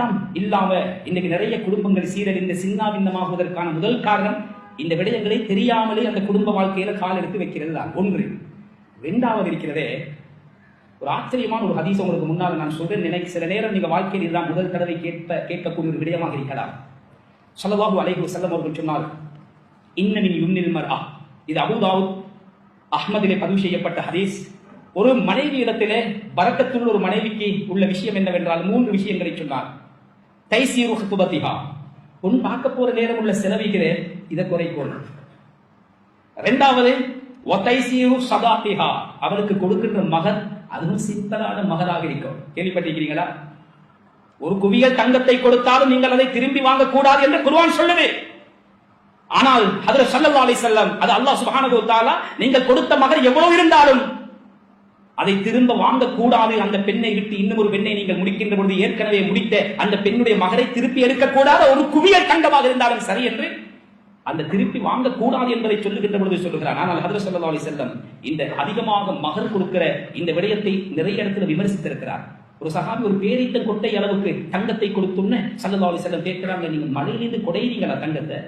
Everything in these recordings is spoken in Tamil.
இதெல்லாம் இல்லாம இன்னைக்கு நிறைய குடும்பங்கள் சீரழிந்த சின்னாபின்னமாகுவதற்கான முதல் காரணம் இந்த விடயங்களை தெரியாமலே அந்த குடும்ப வாழ்க்கையில கால் எடுத்து வைக்கிறது தான். ஒன்று. ரெண்டாவது இருக்கிறதே ஒரு ஆச்சரியமான ஒரு ஹதீஸ் உங்களுக்கு முன்னால் நான் சொல்றேன் நினைக்க சில நேரம் நீங்க வாழ்க்கையில் இதுதான் முதல் தடவை கேட்ப கேட்கக்கூடிய ஒரு விடயமாக இருக்கலாம். சொல்லவாகு அலைகு செல்லம் அவர்கள் சொன்னார் இன்னமின் யுன்னில் ஆ இது அபூதாவுத் அஹ்மதிலே பதிவு செய்யப்பட்ட ஹதீஸ். ஒரு மனைவி இடத்திலே பரக்கத்துள்ள ஒரு மனைவிக்கு உள்ள விஷயம் என்னவென்றால் மூன்று விஷயங்களை சொன்னார். தைசீரு ஹுபதிஹா உன் பார்க்க போற நேரம் உள்ள செலவிகளே இதை குறைக்கணும் ரெண்டாவது ஒத்தைசீரு சதாபிஹா. அவளுக்கு கொடுக்கின்ற மகன் அதுவும் சிம்பிளான மகனாக இருக்கும். கேள்விப்பட்டிருக்கிறீங்களா? ஒரு குவியல் தங்கத்தை கொடுத்தாலும் நீங்கள் அதை திரும்பி வாங்கக்கூடாது என்று குருவான் சொல்லுது. ஆனால் அதுல சல்லல்லாஹு அலைஹி செல்லம் அது அல்லாஹ் சுப்ஹானஹு நீங்கள் கொடுத்த மகன் எவ்வளவு இருந்தாலும் அதை திரும்ப வாங்கக்கூடாது. அந்த பெண்ணை விட்டு இன்னும் ஒரு பெண்ணை நீங்கள் முடிக்கின்ற பொழுது ஏற்கனவே முடித்த அந்த பெண்ணுடைய மகரை திருப்பி எடுக்கக்கூடாத ஒரு குவியல் தங்கமாக இருந்தாலும் சரி என்று அந்த திருப்பி வாங்கக்கூடாது என்பதை சொல்லுகின்ற பொழுது சொல்லுகிறார். ஆனால் ஹதர ஸல்லல்லாஹு அலி செல்லம் இந்த அதிகமாக மகர் கொடுக்கிற இந்த விடயத்தை நிறைய இடத்துல விமர்சித்திருக்கிறார். ஒரு சகாபி ஒரு பேரித்த கொட்டை அளவுக்கு தங்கத்தை கொடுத்தோம்னு சல்லா அலி செல்லம் கேட்கிறாங்க. நீங்க மலையிலிருந்து கொடையிறீங்களா தங்கத்தை?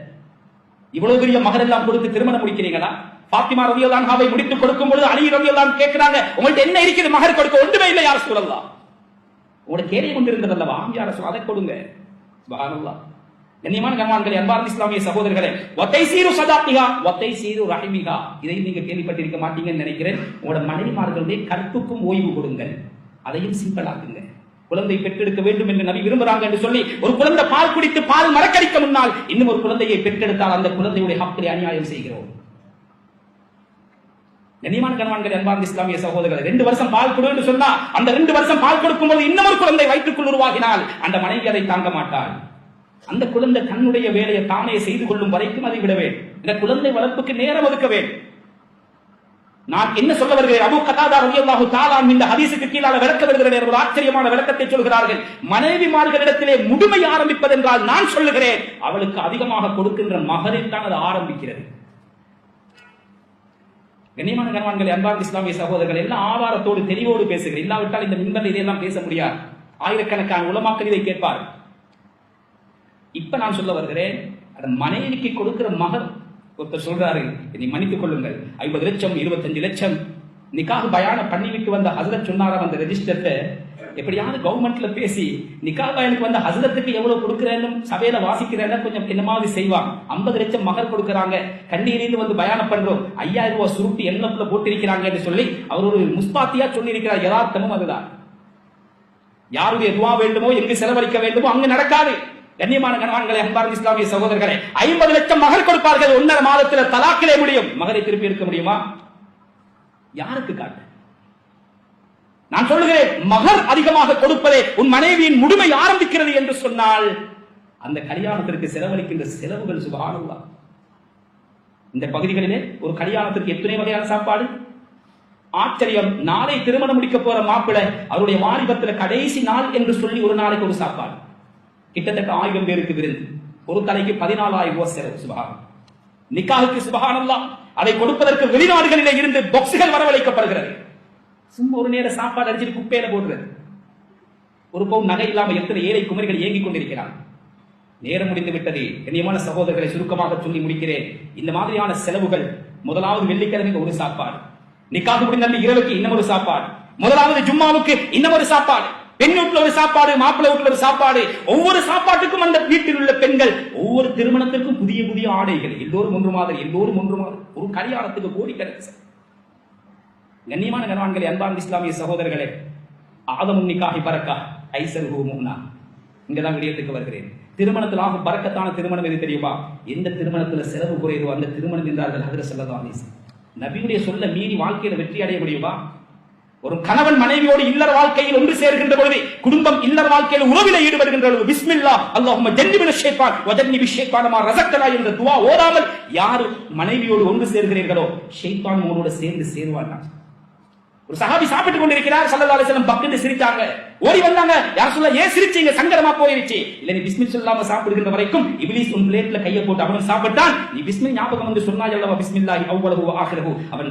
இவ்வளவு பெரிய மகர் எல்லாம் கொடுத்து திருமணம் முடிக்கிறீங்களா? பாத்திமா ரவியல்லான் ஹாவை முடித்து கொடுக்கும் பொழுது அலி ரவியல்லான் கேட்கிறாங்க உங்கள்ட்ட என்ன இருக்குது? மகர் கொடுக்க ஒன்றுமே இல்லை யார சொல்லலாம் உங்களோட கேள்வி கொண்டிருந்தது அல்லவா? ஆம் யார அதை கொடுங்க. சுபஹானல்லாஹ். கண்ணியமான கண்மான்களே அன்பார்ந்த இஸ்லாமிய சகோதரர்களே ஒத்தை சீரு சதாத்திகா ஒத்தை சீரு ரஹிமிகா இதையும் நீங்க கேள்விப்பட்டிருக்க மாட்டீங்கன்னு நினைக்கிறேன். உங்களோட மனைவிமார்களுடைய கற்புக்கும் ஓய்வு கொடுங்கள். அதையும் சிம்பிளாக்குங்க குழந்தை பெற்றெடுக்க வேண்டும் என்று நபி விரும்புறாங்க என்று சொல்லி ஒரு குழந்தை பால் குடித்து பால் மறக்கடிக்க முன்னால் இன்னும் ஒரு குழந்தையை பெற்றெடுத்தால் அந்த குழந்தையுடைய ஹக்கிலே அநியாயம் செய்கிறோம். கண்ணியமான கணவான்கள் அன்பார்ந்த இஸ்லாமிய சகோதரர்கள் ரெண்டு வருஷம் பால் கொடு என்று சொன்னா அந்த ரெண்டு வருஷம் பால் கொடுக்கும் போது இன்னொரு குழந்தை வயிற்றுக்குள் உருவாகினால் அந்த மனைவி அதை தாங்க மாட்டாள். அந்த குழந்தை தன்னுடைய வேலையை தானே செய்து கொள்ளும் வரைக்கும் அதை விட வேண்டும். இந்த குழந்தை வளர்ப்புக்கு நேரம் ஒதுக்க வேண்டும். நான் என்ன சொல்ல வருகிறேன்? அபு கதாதா ரவியல்லாஹு தாலாம் இந்த ஹதீசுக்கு கீழால விளக்க வருகிறேன் ஒரு ஆச்சரியமான விளக்கத்தை சொல்கிறார்கள். மனைவிமார்களிடத்திலே முதுமை ஆரம்பிப்பதென்றால் நான் சொல்லுகிறேன் அவளுக்கு அதிகமாக கொடுக்கின்ற மகரில் தான் அது ஆரம்பிக்கிறது. கண்ணியமான கணவான்கள் அன்பார்ந்த இஸ்லாமிய சகோதரர்கள் எல்லாம் ஆதாரத்தோடு தெளிவோடு பேசுகிறேன். இல்லாவிட்டால் இந்த மின்பல் இதையெல்லாம் பேச முடியாது. ஆயிரக்கணக்கான உலமாக்கள் இதை கேட்பார் இப்ப நான் சொல்ல வருகிறேன் அதன் மனைவிக்கு கொடுக்கிற மகர் ஒருத்தர் சொல்றாரு இதை மன்னித்துக் கொள்ளுங்கள். ஐம்பது லட்சம் இருபத்தஞ்சு லட்சம் நிக்காக பயானம் பண்ணிவிட்டு வந்த ஹசரத் சொன்னாராம் அந்த ரெஜிஸ்டர்ட்ட எப்படியாவது கவர்மெண்ட்ல பேசி நிக்கா பயனுக்கு வந்த ஹசரத்துக்கு எவ்வளவு கொடுக்கிறேன்னு சபையில வாசிக்கிறேன்னு கொஞ்சம் என்னமாவது செய்வான்? ஐம்பது லட்சம் மகர் கொடுக்கறாங்க. கண்ணீரிந்து வந்து பயானம் பண்றோம். ஐயாயிரம் ரூபாய் சுருட்டு எண்ணப்புல போட்டிருக்கிறாங்க என்று சொல்லி அவர் ஒரு முஸ்பாத்தியா சொல்லியிருக்கிறார். யதார்த்தமும் அதுதான். யாருடைய துவா வேண்டுமோ எங்கு செலவழிக்க வேண்டுமோ அங்கு நடக்காது. கண்ணியமான கணவான்களை அன்பார்ந்த இஸ்லாமிய சகோதரர்களே ஐம்பது லட்சம் மகர் கொடுப்பார்கள். ஒன்றரை மாதத்தில் தலாக்கிலே முடியும். மகரை திருப்பி இருக்க முடியுமா? யாருக்கு காட்டு? நான் சொல்லுகிறேன் மகர் அதிகமாக கொடுப்பதே உன் மனைவியின் முழுமை ஆரம்பிக்கிறது என்று சொன்னால் அந்த கல்யாணத்திற்கு செலவழிக்கின்ற செலவுகள் சுகானுவா இந்த பகுதிகளிலே ஒரு கல்யாணத்திற்கு எத்தனை வகையான சாப்பாடு? ஆச்சரியம் நாளை திருமணம் முடிக்க போற மாப்பிள்ளை அவருடைய வாலிபத்தில் கடைசி நாள் என்று சொல்லி ஒரு நாளைக்கு ஒரு சாப்பாடு. கிட்டத்தட்ட ஆயிரம் பேருக்கு விருந்து. ஒரு தலைக்கு பதினாலாயிரம் ரூபாய் செலவு சுபகானம் நிக்காவுக்கு சுபகானல்லா அதை கொடுப்பதற்கு வெளிநாடுகளிலே இருந்து பாக்ஸுகள் வரவழைக்கப்படுகிறது. சும்மா ஒரு நேர சாப்பாடு அடிச்சுட்டு குப்பையில போடுறது. ஒரு பவுன் நகை இல்லாம எத்தனை ஏழை குமரிகள் ஏங்கிக் கொண்டிருக்கிறான் நேரம் முடிந்து விட்டது. கண்ணியமான சகோதரர்களை சுருக்கமாக சொல்லி முடிக்கிறேன். இந்த மாதிரியான செலவுகள் முதலாவது வெள்ளிக்கிழமை ஒரு சாப்பாடு. நிக்காது முடிந்த இரவுக்கு இன்னும் ஒரு சாப்பாடு. முதலாவது ஜும்மாவுக்கு இன்னும் ஒரு சாப்பாடு. பெண் வீட்டுல ஒரு சாப்பாடு மாப்பிள்ளை வீட்டுல ஒரு சாப்பாடு. ஒவ்வொரு சாப்பாட்டுக்கும் அந்த வீட்டில் உள்ள பெண்கள் ஒவ்வொரு திருமணத்திற்கும் புதிய புதிய ஆடைகள். எல்லோரும் ஒன்று மாதிரி எல்லோரும் ஒன்று மாதிரி. ஒரு கல்யாணத்துக்கு கோடி கிடைச்சு கண்ணியமான கணவான்களே அன்பான் இஸ்லாமிய சகோதரர்களே ஆதமும் நிக்காஹி பறக்கா ஐசர் ஹூ இங்கதான் விடயத்துக்கு வருகிறேன். திருமணத்தில் ஆகும் பறக்கத்தான திருமணம் எது தெரியுமா? எந்த திருமணத்துல செலவு குறையுதோ அந்த திருமணம் என்றார்கள் ஹதர செல்லதான் நபியுடைய சொல்ல மீறி வாழ்க்கையில வெற்றி அடைய முடியுமா? ஒரு கணவன் மனைவியோடு இல்லற வாழ்க்கையில் ஒன்று சேர்கின்ற பொழுது குடும்பம் இல்லற வாழ்க்கையில் உறவில ஈடுபடுகின்ற பொழுது பிஸ்மில்லா அல்லாஹும்ம ஜன்னிபின ஷைத்தான் வஜன்னிபி ஷைத்தானமா என்ற துவா ஓதாமல் யார் மனைவியோடு ஒன்று சேர்கிறீர்களோ ஷைத்தான் உங்களோட சேர்ந்து சேருவான் ஒரு சஹாபி சாப்பிட்டு கொண்டிருக்கிறார் சல்லா அலிசலம் வஸல்லம். பக்கத்து ஓடி வந்தாங்க. யார் சொல்ல ஏன் சிரிச்சீங்க சங்கடமா போயிருச்சு இல்ல நீ பிஸ்மில் சொல்லாம சாப்பிடுகின்ற வரைக்கும் இப்லீஸ் உன் பிளேட்ல கையை போட்டு அவன் சாப்பிட்டான். நீ பிஸ்மில் ஞாபகம் வந்து சொன்னாய் அல்லவா பிஸ்மில்லாஹி அவ்வளவு ஆகிறகு அவன்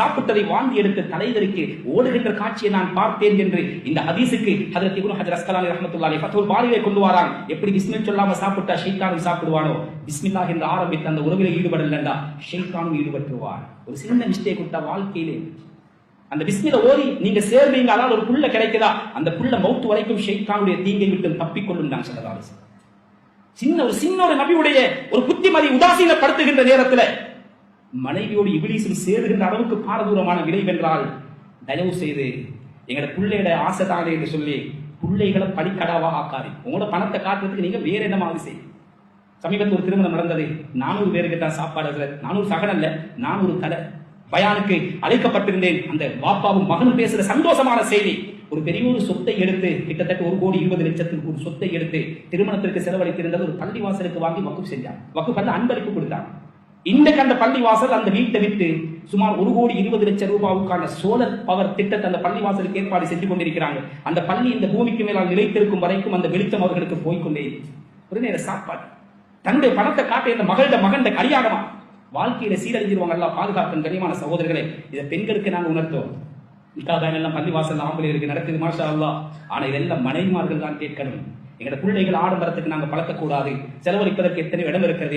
சாப்பிட்டதை வாந்தி எடுத்து தலைவருக்கு ஓடுகின்ற காட்சியை நான் பார்த்தேன் என்று இந்த ஹதீஸுக்கு ஹதரத் இப்னு ஹஜர் அஸ்கலானி ரஹ்மத்துல்லாஹி ஃபத்ஹுல் பாரியிலே கொண்டு வரான். எப்படி பிஸ்மில் சொல்லாம சாப்பிட்டா ஷைத்தானும் சாப்பிடுவானோ? பிஸ்மில்லாஹ் என்று ஆரம்பித்த அந்த உறவிலே ஈடுபடலண்டா? ஷைத்தானும் ஈடுபட்டுவான் ஒரு சின்ன மிஸ்டேக் விட்டா வாழ்க்கையிலே? அந்த பிஸ்மில ஓதி நீங்க சேர்வீங்க அதாவது ஒரு புள்ள கிடைக்குதா? அந்த புள்ள மௌத்து வரைக்கும் ஷெய்தானுடைய தீங்கை விட்டு தப்பிக்கொள்ளும் நான் சொல்லலாம் சின்ன ஒரு சின்ன ஒரு நபியுடைய ஒரு புத்திமதி உதாசீனப்படுத்துகின்ற நேரத்தில் மனைவியோடு இபிலிசும் சேருகின்ற அளவுக்கு பாரதூரமான விளைவென்றால் தயவு செய்து எங்களோட பிள்ளையோட ஆசை தானே என்று சொல்லி பிள்ளைகளை படிக்கடாவாக ஆக்காது. உங்களோட பணத்தை காட்டுறதுக்கு நீங்க வேற என்னமாவது செய்யும் சமீபத்தில் ஒரு திருமணம் நடந்தது. நானூறு பேருக்கு தான் சாப்பாடு நானூறு சகன் நானூறு தலை. பயானுக்கு அழைக்கப்பட்டிருந்தேன். அந்த பாப்பாவும் மகனும் பேசுற சந்தோஷமான செய்தி. ஒரு பெரிய ஒரு சொத்தை எடுத்து கிட்டத்தட்ட ஒரு கோடி இருபது லட்சத்துக்கு ஒரு சொத்தை எடுத்து திருமணத்திற்கு செலவழித்திருந்தது ஒரு பள்ளி வாசலுக்கு வாங்கி வக்குப் செஞ்சான். வக்குப் வந்து அன்பளிப்பு கொடுத்தான். இன்றைக்கு அந்த பள்ளி வாசல் அந்த வீட்டை விட்டு சுமார் ஒரு கோடி இருபது லட்சம் ரூபாவுக்கான சோலர் பவர் திட்டத்தை அந்த பள்ளி வாசலுக்கு ஏற்பாடு செஞ்சு கொண்டிருக்கிறாங்க. அந்த பள்ளி இந்த பூமிக்கு மேலால் நிலைத்திருக்கும் வரைக்கும் அந்த வெளிச்சம் அவர்களுக்கு போய்க்கொண்டே ஒரு நேர சாப்பாடு. தன்னுடைய பணத்தை காட்டிய அந்த மகளிட மகன் கரியாகமா? வாழ்க்கையில சீரழிஞ்சிருவாங்கல்ல எல்லாம் பாதுகாப்பின் கனிமான சகோதரர்களே. இதை பெண்களுக்கு நாங்க உணர்த்தோம். நிக்காதான் எல்லாம் பள்ளி வாசல் ஆம்பளை இருக்கு நடக்குது மாஷா அல்லா ஆனா இதெல்லாம் மனைவிமார்கள் தான் கேட்கணும். எங்களோட பிள்ளைகள் ஆடம்பரத்துக்கு நாங்க பழக்கக்கூடாது. செலவழிப்பதற்கு எத்தனை இடம் இருக்கிறது